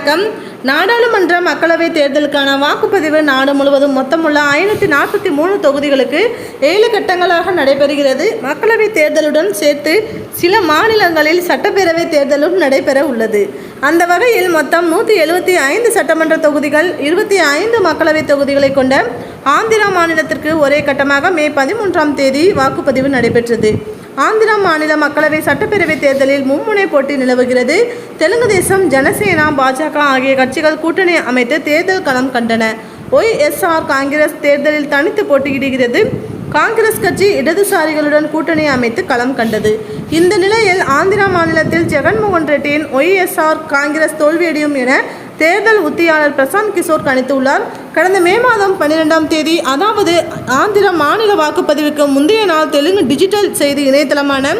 வணக்கம். நாடாளுமன்ற மக்களவைத் தேர்தலுக்கான வாக்குப்பதிவு நாடு முழுவதும் மொத்தமுள்ள ஐநூற்றி நாற்பத்தி மூணு தொகுதிகளுக்கு ஏழு கட்டங்களாக நடைபெறுகிறது. மக்களவைத் தேர்தலுடன் சேர்த்து சில மாநிலங்களில் சட்டப்பேரவைத் தேர்தலும் நடைபெற உள்ளது. அந்த வகையில் மொத்தம் நூற்றி எழுபத்தி ஐந்து சட்டமன்ற தொகுதிகள் இருபத்தி ஐந்து மக்களவைத் தொகுதிகளை கொண்ட ஆந்திரா மாநிலத்திற்கு ஒரே கட்டமாக மே பதிமூன்றாம் தேதி வாக்குப்பதிவு நடைபெற்றது. ஆந்திரா மாநில மக்களவை சட்டப்பேரவை தேர்தலில் மும்முனை போட்டி நிலவுகிறது. தெலுங்கு தேசம் ஜனசேனா பாஜக ஆகிய கட்சிகள் கூட்டணி அமைத்து தேர்தல் களம் கண்டன. ஒய்எஸ்ஆர் காங்கிரஸ் தேர்தலில் தனித்து போட்டியிடுகிறது. காங்கிரஸ் கட்சி இடதுசாரிகளுடன் கூட்டணி அமைத்து களம் கண்டது. இந்த நிலையில் ஆந்திரா மாநிலத்தில் ஜெகன்மோகன் ரெட்டியின் ஒய்எஸ்ஆர் காங்கிரஸ் தோல்வியடையும் என தேர்தல் உத்தியாளர் பிரசாந்த் கிஷோர் கணித்துள்ளார். கடந்த மே மாதம் பன்னிரெண்டாம் தேதி அதாவது ஆந்திர மாநில வாக்குப்பதிவுக்கு முந்தைய நாள் தெலுங்கு டிஜிட்டல் செய்தி இணையதளமான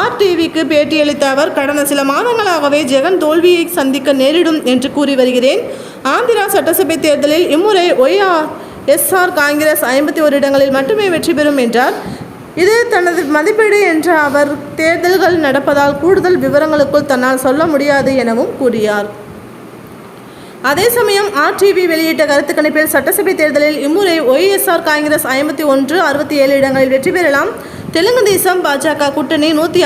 ஆர்டிவிக்கு பேட்டியளித்த அவர் கடந்த சில மாதங்களாகவே ஜெகன் தோல்வியை சந்திக்க நேரிடும் என்று கூறி வருகிறேன். ஆந்திரா சட்டசபை தேர்தலில் இம்முறை ஒய்ஆர் எஸ்ஆர் காங்கிரஸ் ஐம்பத்தி ஒரு இடங்களில் மட்டுமே வெற்றி பெறும் என்றார். இது தனது மதிப்பீடு என்ற அவர் தேர்தல்கள் நடப்பதால் கூடுதல் விவரங்களுக்குள் தன்னால் சொல்ல முடியாது எனவும் கூறியார். அதே சமயம் ஆர்டிவி வெளியிட்ட கருத்து கணிப்பில் சட்டசபை தேர்தலில் இம்முறை ஒய்எஸ்ஆர் காங்கிரஸ் ஐம்பத்தி ஒன்று அறுபத்தி ஏழு இடங்களில் வெற்றி பெறலாம். தெலுங்கு தேசம் பாஜக கூட்டணி நூற்றி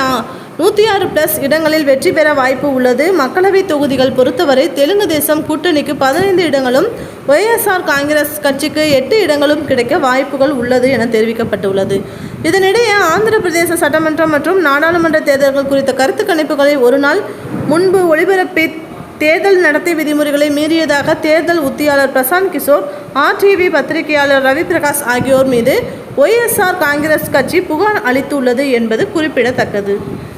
நூற்றி ஆறு பிளஸ் இடங்களில் வெற்றி பெற வாய்ப்பு உள்ளது. மக்களவைத் தொகுதிகள் பொறுத்தவரை தெலுங்கு தேசம் கூட்டணிக்கு பதினைந்து இடங்களும் ஒய்எஸ்ஆர் காங்கிரஸ் கட்சிக்கு எட்டு இடங்களும் கிடைக்க வாய்ப்புகள் உள்ளது என தெரிவிக்கப்பட்டுள்ளது. இதனிடையே ஆந்திர பிரதேச சட்டமன்றம் மற்றும் நாடாளுமன்ற தேர்தல்கள் குறித்த கருத்து கணிப்புகளை ஒரு நாள் முன்பு ஒளிபரப்பி தேர்தல் நடத்தை விதிமுறைகளை மீறியதாக தேர்தல் உத்தியாளர் பிரசாந்த் கிஷோர் ஆர்டிவி பத்திரிகையாளர் ரவி பிரகாஷ் ஆகியோர் மீது ஒய்எஸ்ஆர் காங்கிரஸ் கட்சி புகார் அளித்துள்ளது என்பது குறிப்பிடத்தக்கது.